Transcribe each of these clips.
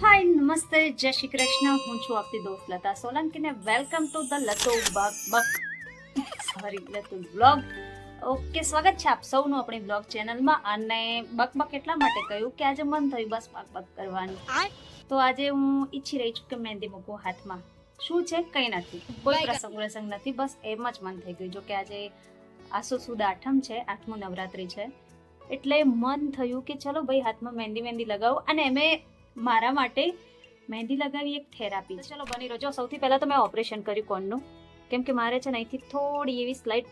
હાય નમસ્તે જય શ્રી કૃષ્ણ હું છું આપની દોસ્ત લતા સોલંકી ને વેલકમ ટુ ધ લતો બક બક સોરી લતો બ્લોગ ઓકે સ્વાગત છે આપ સૌનું આપણી બ્લોગ ચેનલમાં અને બક બક એટલા માટે કહ્યું કે આજે મન થયું બસ બક બક કરવાની તો આજે હું ઈચ્છી રહી છું કે મહેંદી મૂકું હાથમાં શું છે કંઈ નથી કોઈ પ્રસંગ પ્રસંગ નથી બસ એમ જ મન થઈ ગયું જો કે આજે આસો સુદ આઠમ છે આઠમું નવરાત્રી છે. એટલે મન થયું કે ચલો ભાઈ હાથમાં મહેંદી મહેંદી લગાવું અને એમે મારા માટે મહેંદી લગાવી એક થેરાપી છે. ચલો બની રહ્યો. સૌથી પહેલાં તો મેં ઓપરેશન કર્યું કોનનું. કેમ કે મારે છે ને અહીંથી થોડી એવી સ્લાઇટ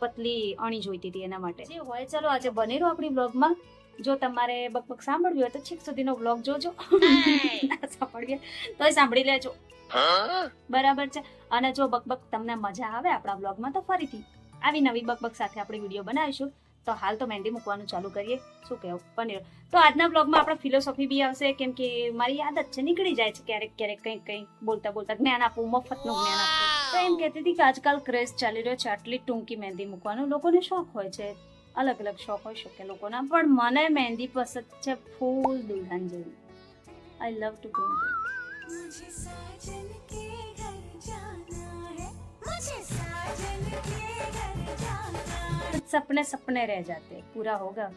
પતલી અણી જોઈતી હતી એના માટે. જે હોય ચલો આજે બની રહ્યો આપણી બ્લોગમાં જો તમારે બકબક સાંભળવી હોય તો છેક સુધીનો બ્લોગ જોજો. સાંભળીએ. તોય સાંભળી લેજો. બરાબર છે. અને જો બકબક તમને મજા આવે આપણા બ્લોગમાં તો ફરીથી. આવી નવી બકબક સાથે આપણે વીડિયો બનાવીશું. તો હાલ તો મહેંદી મૂકવાનું ચાલુ કરીએ. શું કહેવું? પનીર. તો આજના બ્લોગમાં આપણા ફિલોસોફી બી આવશે કેમ કે મારી જ છે નીકળી જાય છે ક્યારેક ક્યારેક કંઈક કંઈક બોલતા બોલતા જ્ઞાન આપવું મફતનું જ્ઞાન આપવું. તો એમ કહેતી હતી કે આજકાલ ક્રેઝ ચાલી રહ્યો છે આટલી ટૂંકી મહેંદી મૂકવાનું. લોકોને શોખ હોય છે અલગ અલગ શોખ હોઈ શકે લોકોના. પણ મને મહેંદી પસંદ છે ફૂલ દુલ્હન જેવી. આઈ લવ ટુ પેઇન્ટ મુઝે સાજન કે ઘર જાના હે મુઝે साजन के घर जाना कुछ सपने सपने रह जाते पूरा होगा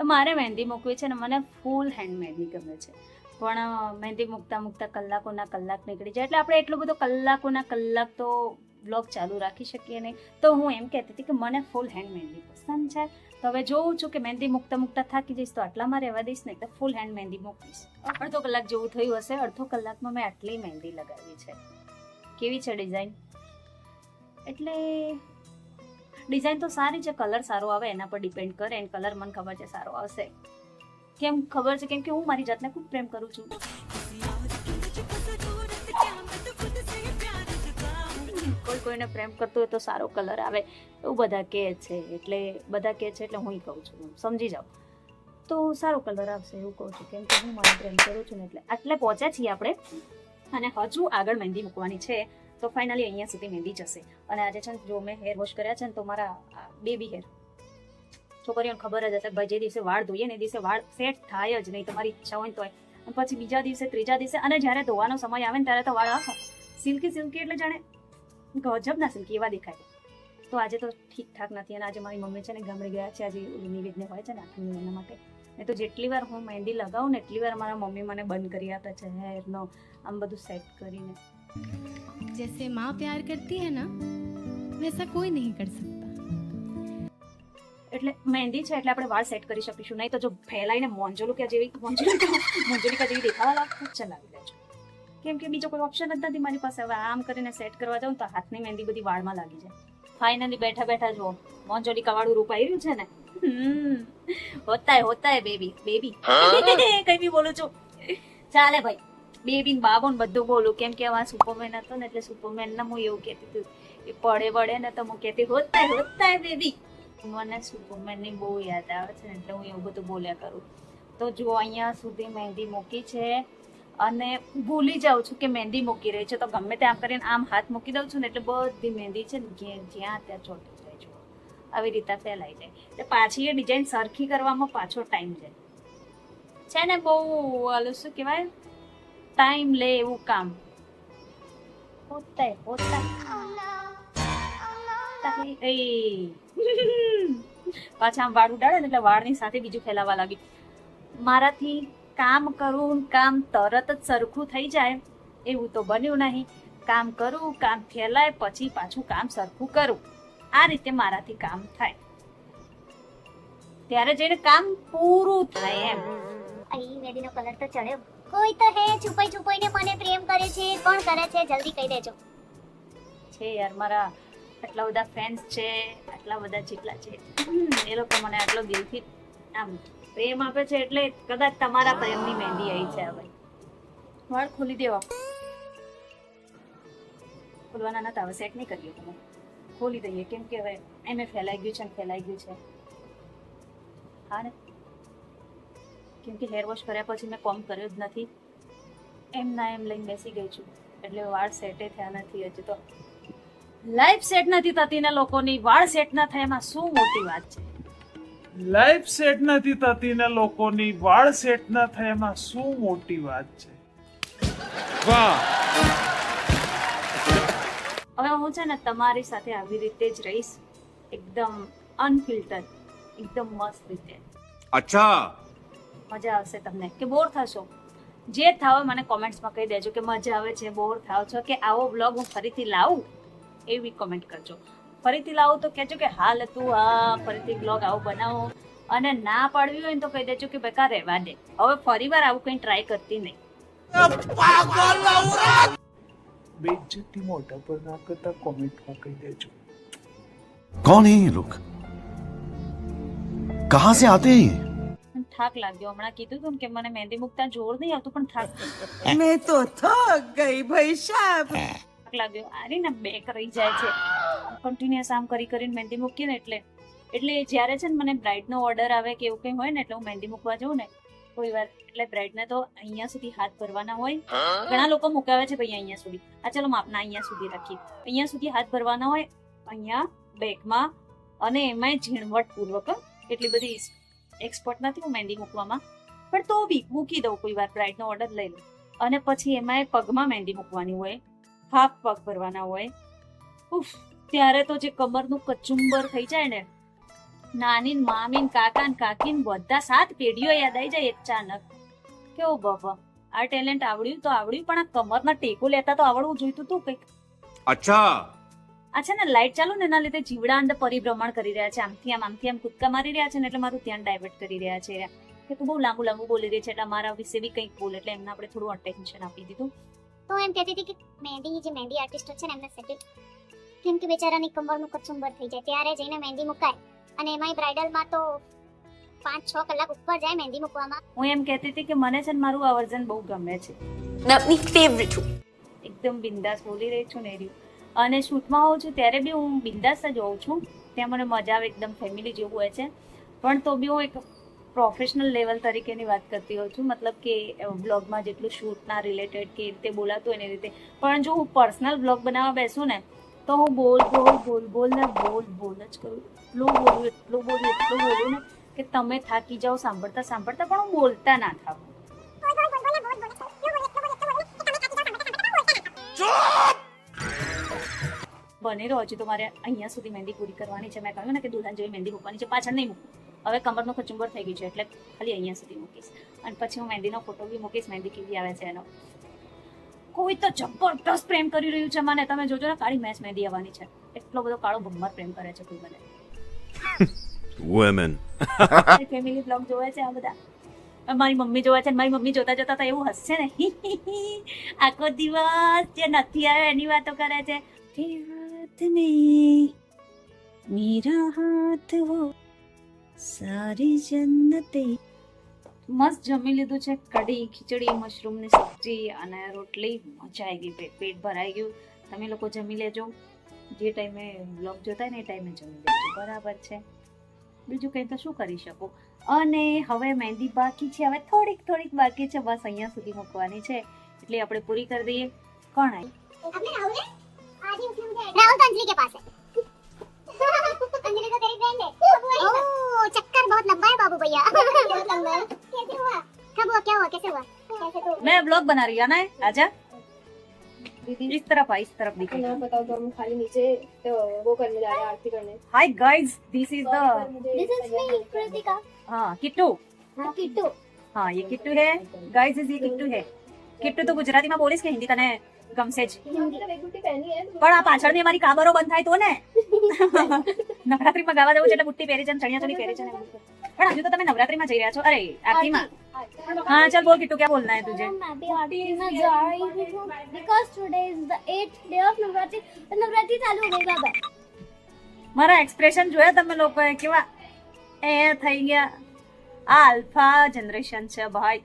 તો મારે મહેંદી મૂકવી છે ને મને ફૂલ હેન્ડ મહેંદી ગમે છે પણ અ, મહેંદી મૂકતા મૂકતા કલાકોના કલાક નીકળી જાય એટલે આપણે એટલો બધો કલાકોના કલાક તો બ્લોગ ચાલુ રાખી શકીએ નહીં. તો હું એમ કહેતી હતી કે મને ફૂલ હેન્ડ મહેંદી પસંદ છે. તો હવે જોઉં છું કે મહેંદી મૂકતા મૂકતા થાકી જઈશ તો આટલામાં રહેવા દઈશ ને તો ફૂલ હેન્ડ મહેંદી મૂકીશ. અડધો કલાક જેવું થયું હશે. અડધો કલાકમાં મેં આટલી મહેંદી લગાવી છે. કેવી છે ડિઝાઇન એટલે ડિઝાઇન તો સારી છે કલર સારો આવે, એના પર ડિપેન્ડ કરે એન્ડ કલર મને ખબર છે સારો આવશે. કેમ ખબર છે? કેમ કે હું મારી જાતને ખૂબ પ્રેમ કરું છું. કોઈ કોઈને પ્રેમ કરતો હોય તો સારો કલર આવે, એવું બધા કહે છે. એટલે બધા કહે છે એટલે હું કહું છું. સમજી જાઉં તો સારો કલર આવશે એવું કહું છું. કેમ કે હું મારો પ્રેમ કરું છું ને એટલે આટલે પહોંચ્યા છીએ આપણે. અને હજુ આગળ મહેંદી મૂકવાની છે. તો ફાઇનલી અહીંયા સુધી મહેંદી જશે. અને આજે છે ને જો મેં હેર વોશ કર્યા છે ને તો મારા બેબી હેર છોકરીઓને ખબર જ હશે ભાઈ જે દિવસે વાળ ધોઈએ ને એ દિવસે વાળ સેટ થાય જ નહીં. તમારી ઈચ્છા હોય તોય. પછી બીજા દિવસે, ત્રીજા દિવસે અને જ્યારે ધોવાનો સમય આવે ને ત્યારે તો વાળ સિલ્કી સિલ્કી એટલે જાણે ગજબ ના સિમ કેવા દેખાય? તો આજે તો ઠીક ઠાક નથી અને આજે મારી મમ્મી છે ને ગામડે ગયા છે આજે નિવેદને હોય છે ને આખી એના માટે. નહીં તો જેટલી વાર હું મહેંદી લગાવું ને એટલી વાર મારા મમ્મી મને બંધ કરી આપે છે હેરનો આમ બધું સેટ કરીને. જૈસે માં પ્યાર કરતી હે ના વૈસા કોઈ નહીં કર સકતા. એટલે મહેંદી છે એટલે આપણે વાળ સેટ કરી શકીશું. નહીં તો જો ફેલાઈને મોંજોલું કે જેવી મોંજોલિકા મોંજોલિકા જેવી દેખાવા લાગતું ચલાવી લેજો. કેમ કે બીજો કોઈ ઓપ્શન જ નથી મારી પાસે. હવે આમ કરીને સેટ કરવા જાઉં તો હાથની મહેંદી બધી વાળમાં લાગી જાય. ફાઇનલી બેઠા બેઠા જુઓ. મોંજોડી વાળું રૂપ આવી રહ્યું છે ને? હમ. હોતા હે હોતા હે? બેબી બેબી કઈ બી બોલું છું. ચાલે ભાઈ. બેબી ને બાબો ને બધું બોલું. કેમ કે આ સુપરમેન હતો ને એટલે સુપરમેન ને હું એવું કહેતી હતી એ પડે પડે ને તો હું કહેતી હોતા હે હોતા હે બેબી મને સુપરમેનની બહુ યાદ આવે છે ને એટલે હું એવું બધું બોલ્યા કરું. તો જો અહીંયા સુધી મહેંદી મૂકી છે. અને ભૂલી જાઉં છું કે મહેંદી મૂકી રહી છે. તો ગમે તે કરીને આમ હાથ મૂકી દઉં છું ને એટલે બધી મહેંદી છે ને જ્યાં ત્યાં ચોટી જાય છે. આવી રીતે ફેલાઈ જાય. એટલે પાછી એ ડિઝાઇન સરખી કરવામાં પાછો ટાઈમ જાય છે ને બહુ ઓલું શું કહેવાય? ટાઈમ લે એવું કામ. પોતે હે, એ પાછા આમ વાળ ઉડાડે ને એટલે વાળની સાથે બીજું ફેલાવા લાગી. મારાથી કામ કરું કામ તરત જ સરખું થઈ જાય એવું તો બન્યું નહીં. કામ કરું કામ ફેલાય પછી પાછું કામ સરખું કરું. આ રીતે મારાથી કામ થાય. ત્યારે જઈને કામ પૂરું થાય એમ. અહીં મેદીનો કલર તો ચડ્યો. કોઈ તો હે છુપાઈ છુપાઈને મને પ્રેમ કરે છે કોણ કરે છે જલ્દી કહી દેજો. છે યાર મારા આટલા બધા ફેન્સ છે આટલા બધા જેટલા છે. એ લોકો મને આટલો દિલથી આમ પ્રેમ આપે છે એટલે કદાચ તમારા પ્રેમની મહેંદી આવી છે હવે. વાળ ખોલી દેવા. ખોલવાના નતા હવે સેટ નહીં કરીએ તમે. ખોલી દઈએ કેમ કે હવે એમે ફેલાઈ ગયું છે ને ફેલાઈ ગયું છે. હા ને? કેમ કે હેર વોશ કર્યા પછી મેં કોમ કર્યો જ નથી. એમ ના એમ લઈને બેસી ગઈ છું. એટલે વાળ સેટે થયા નથી હજુ તો. લાઈફ સેટ નથી થતી ને લોકોની વાળ સેટ ના થાય એમાં શું મોટી વાત છે? લાઈફ સેટ નથી થતી ને લોકોની વાળ સેટ ન થાય એમાં શું મોટી વાત છે? વાહ! હવે હું છે ને તમારી સાથે આવી રીતે જ રહીશ. એકદમ અનફિલ્ટર એકદમ મસ્ત રીતે. અચ્છા. મજા આવશે તમને. કે બોર થશો? જે થાવ મને કોમેન્ટ્સમાં કહી દેજો કે મજા આવે છે બોર થાવ છો કે આવો બ્લોગ હું ફરીથી લાવું એવી કોમેન્ટ કરજો. ફરીથી લાવો તો કહેજો કે હાલ તું આ ફરીથી બ્લોગ આવું બનાવો. અને ના પાડવી હોય તો કહી દેજો કે બેકાર રહેવા દે. હવે ફરી વાર આવું કંઈ ટ્રાય કરતી નહીં. બેઇજ્જતી મોટા પર ના કરતા કોમેન્ટમાં કહી દેજો. કોણ હે લોક કહા સે આતે હે થાક લાગ્યો હમણાં કીધું તું કે મને મહેંદી મુકતા જોર નહીં આવતું પણ થાક મેં તો થક ગઈ ભાઈ સાહેબ થાક લાગ્યો. આરી ને બેક રહી જાય છે. કન્ટિન્યુઅસ આમ કરી કરીને મહેંદી મૂકીએ ને એટલે એટલે જ્યારે છે ને મને બ્રાઇડનો ઓર્ડર આવે કે એવું કંઈ હોય ને એટલે હું મહેંદી મૂકવા જાઉં ને, કોઈ વાર. એટલે બ્રાઇડને તો અહીંયા સુધી હાથ ભરવાના હોય. ઘણા લોકો મુકાવે છે ભાઈ અહીંયા સુધી. આ ચલો, માપના અહીંયા સુધી રાખી અહીંયા સુધી હાથ ભરવાના હોય, અહીંયા બેગમાં અને એમાંય ઝીણવટપૂર્વક પૂર્વક એટલી બધી એક્સપર્ટ નથી હું મહેંદી મૂકવામાં. પણ તો બી મૂકી દઉં કોઈ વાર બ્રાઇડનો ઓર્ડર લઈ લઉં. અને પછી એમાંય પગમાં મહેંદી મૂકવાની હોય, હાફ પગ ભરવાના હોય. ઉફ. ત્યારે તો જે કમરનું કચુંબર થઈ જાય ને નાની મામીન કાકા કાકીન બધા સાત પેઢીઓ યાદ આવી જાય અચાનક. કેવો બાબા આ ટેલેન્ટ આવડ્યું તો આવડ્યું પણ આ કમરના ટેકો લેતા તો આવડવું જોઈતું તું કંઈક? અચ્છા. આ છે ને લાઈટ ચાલુ ને એના લીધે જીવડા અંદર પરિભ્રમણ કરી રહ્યા છે આમથી આમ આમથી આમ કૂદકા મારી રહ્યા છે ને એટલે મારું ધ્યાન ડાયવર્ટ કરી રહ્યા છે. કે તું બહુ લાંબુ લાંબુ બોલી રહી છે એટલે મારા વિશે બી કંઈક બોલ એટલે એમને આપણે થોડું અટેન્શન આપી દીધું. તો એમ કહેતી હતી કે મહેંદી જે મહેંદી આર્ટિસ્ટ છે ને એમને સેટ્યુટ કેમ કે બિચારાની કમરનું કચુંબર થઈ જાય. ત્યારે જઈને મહેંદી મુકાય. અને એમાંય બ્રાઇડલમાં તો પાંચ છ કલાક ઉપર જાય મહેંદી મૂકવામાં. હું એમ કહેતી હતી કે મને છે ને મારું આ વર્ઝન બહુ ગમે છે. ને આપની ફેવરિટ હું એકદમ બિંદાસ બોલી રહી છું ને રહ્યું અને શૂટમાં હોઉં છું ત્યારે બી હું બિંદાસ જ હોઉં છું. ત્યાં મને મજા આવે એકદમ ફેમિલી જેવું હોય છે. પણ તો બી હું એક પ્રોફેશનલ લેવલ તરીકેની વાત કરતી હોઉં છું. મતલબ કે બ્લોગમાં જેટલું શૂટના રિલેટેડ કે રીતે બોલાતું હોય એની રીતે. પણ જો હું પર્સનલ બ્લોગ બનાવવા બેસું ને તો હું બોલ બોલ બોલ બોલ ને બોલ બોલ જ કરું. એટલું બોલું એટલું બોલું એટલું બોલું ને કે તમે થાકી જાઓ, સાંભળતા સાંભળતા, પણ હું બોલતા ના થાવ બની રહ્યો હજી તો મારે અહીંયા સુધી મહેંદી પૂરી કરવાની છે. મેં કહ્યું ને કે દુલ્હન જેવી મહેંદી મૂકવાની છે, પાછળ નહીં મૂકું. હવે કમરનો કચુંબર થઈ ગયું છે, એટલે ખાલી અહીંયા સુધી મૂકીશ. અને પછી હું મહેંદીનો ફોટો બી મૂકીશ, મહેંદી કેવી આવે છે એનો. કોઈ તો જબરદસ્ત પ્રેમ કરી રહ્યું છે મને. તમે જોજો ને કાળી મેચ મહેંદી આવવાની છે. એટલો બધો કાળો ભમર પ્રેમ કરે છે કોઈ મને. વુમેન ફેમિલી બ્લોગ જોવે છે આ બધા. મારી મમ્મી જોવે છે અને મારી મમ્મી જોતા જોતા તો એવું હસશે ને. આખો દિવસ જે નથી આવ્યો એની વાતો કરે છે. હાથ મેં મેરા હાથ વો સારી જન્નતે મસ્ત જમી લીધું છે. કઢી, ખીચડી, મશરૂમની સબ્જી અને રોટલી. મજા આવી ગઈ. પેટ ભરાઈ ગયું. તમે લોકો જમી લેજો. જે ટાઈમે બ્લોગ જોતા ને એ ટાઈમે જમી લેજો. બરાબર છે. બીજું કંઈ તો શું કરી શકો? અને હવે મહેંદી બાકી છે. હવે થોડીક થોડીક બાકી છે. બસ અહીંયા સુધી મૂકવાની છે. એટલે આપણે પૂરી કરી દઈએ. કોણ આવી રાહુલ? તંત્રી કે પાસે तो- मैं ब्लॉग बना रही ना आजा। दीदी। इस तरफ़ आई इस तरफ़ देखो। ना बताओ तो हम खाली नीचे तो वो करने जा रहे हैं आरती करने। Hi guys this is the this is me Kritika हाँ किट्टू। हाँ किट्टू। हाँ ये किट्टू है। गाइस इज़ ये किट्टू है। किट्टू तो गुजराती में बोलिस के हिंदी तो तने कम गमसेज। मतलब हिंदी का पहनी है तो पर आप आछड़ में हमारी काबरो बन थाई तो ना નવરાત્રીમાં ગાવા જવું છે એટલે બુટ્ટી પહેરી છે ચણિયા ચોલી પહેરી છે પણ હજુ તો તમે નવરાત્રીમાં જઈ રહ્યા છો. અરે આરતીમાં હા ચાલ બોલ કીટુ ક્યાં બોલના હે તુજે because today is the 8th day of Navratri. Navratri ચાલુ હો બાબા. મારા એક્સપ્રેશન જોયા તમે લોકોએ કેવા એ થઈ ગયા. આ આલ્ફા જનરેશન છે ભાઈ.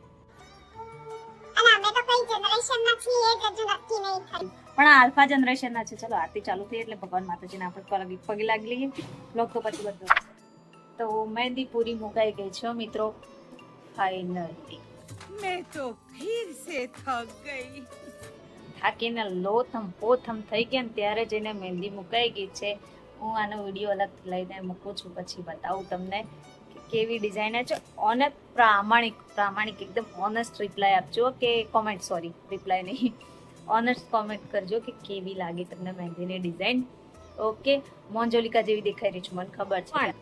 અને અમે તો કઈ જનરેશન નથી એ હજુ નક્કી નહીં થઈ પણ આલ્ફા જનરેશન ના છે. ચલો આરતી ચાલુ થઈ એટલે ભગવાન માતાજીના આપણે પગે લાગી લઈએ. લોક તો પછી બધું તો મહેંદી પૂરી મુકાઈ ગઈ છે મિત્રો. ફાઇનલી મેં તો ફિર સે થક ગઈ. થાકીને લોથમ પોથમ થઈ ગયા ને ત્યારે જઈને મહેંદી મુકાઈ ગઈ છે. હું આનો વીડિયો અલગ લઈને મૂકું છું પછી બતાવું તમને. કેવી ડિઝાઇન છે? અને પ્રામાણિક પ્રામાણિક એકદમ ઓનેસ્ટ રિપ્લાય આપજો કે કોમેન્ટ સોરી રિપ્લાય નહીં. ઓનેસ્ટ કોમેન્ટ કરજો કે કેવી લાગે તમને મહેંદીની ડિઝાઇન ઓકે મોંજોલિકા જેવી દેખાઈ રહી છું મને ખબર છે.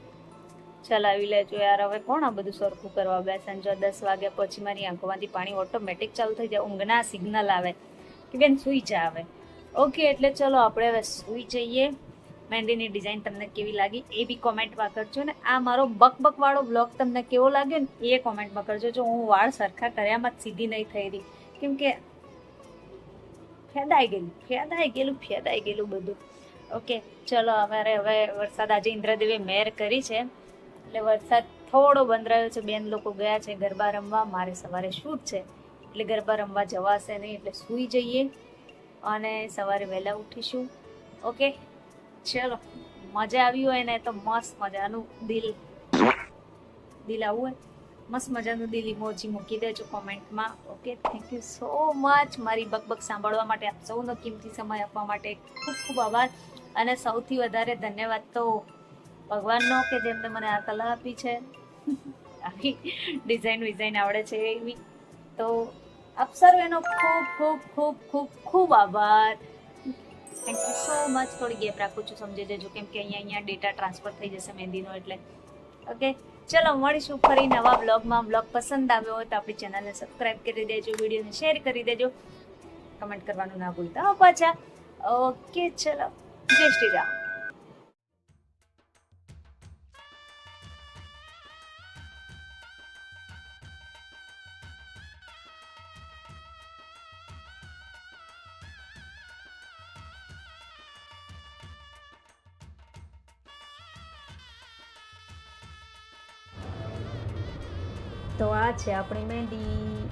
ચલાવી લેજો યાર હવે કોણ આ બધું સરખું કરવા બેસે જો દસ વાગ્યા પછી મારી આંખોમાંથી પાણી ઓટોમેટિક ચાલુ થઈ જાય ઊંઘના સિગ્નલ આવે. કે બેન સૂઈ હવે. ઓકે એટલે ચલો આપણે હવે સૂઈ જઈએ. મહેંદીની ડિઝાઇન તમને કેવી લાગી એ બી કોમેન્ટમાં કરજો ને આ મારો બકબકવાળો બ્લોગ તમને કેવો લાગ્યો ને એ કોમેન્ટમાં કરજો. જો હું વાળ સરખા કર્યામાં જ સીધી નહીં થઈ રહી. કેમ ફેદાઈ ગયેલું ફેદાઈ ગયેલું ફેદાઈ ગયેલું બધું. ઓકે, ચલો અમારે હવે વરસાદ આજે ઇન્દ્રદેવે મેર કરી છે. એટલે વરસાદ થોડો બંધ રહ્યો છે. બેન લોકો ગયા છે ગરબા રમવા. મારે સવારે શૂટ છે. એટલે ગરબા રમવા જવાશે નહીં, એટલે સૂઈ જઈએ. અને સવારે વહેલા ઉઠીશું. ઓકે? ચલો, મજા આવી હોય ને તો મસ્ત મજાનું દિલ. દિલ આવું હોય? મસ્ત મજાનું દિલ ઇમોજી મૂકી દેજો કોમેન્ટમાં. Okay thank you so much મારી બકબક સાંભળવા માટે આપ સૌનો કિંમતી સમય આપવા માટે ખૂબ ખૂબ આભાર. અને સૌથી વધારે ધન્યવાદ તો ભગવાનનો, કે જેમને મને આ કલા આપી છે. આવી ડિઝાઇન વિઝાઇન આવડે છે એવી. તો આપ સર્વેનો ખૂબ ખૂબ ખૂબ ખૂબ ખૂબ આભાર. થેન્ક યુ સો મચ થોડી ગેપ રાખું છું, સમજી જજો. કેમ કે અહીંયા અહીંયા ડેટા ટ્રાન્સફર થઈ જશે મહેંદીનો એટલે. ઓકે ચલો, મળીશું ફરી નવા બ્લોગમાં બ્લોગ પસંદ આવ્યો હોય તો આપણી ચેનલને સબસ્ક્રાઇબ કરી દેજો, વિડીયોને શેર કરી દેજો. કમેન્ટ કરવાનું ના ભૂલતા. પાછા. ઓકે ચલો. જય શ્રી રામ. આ છે આપણી મહેંદી.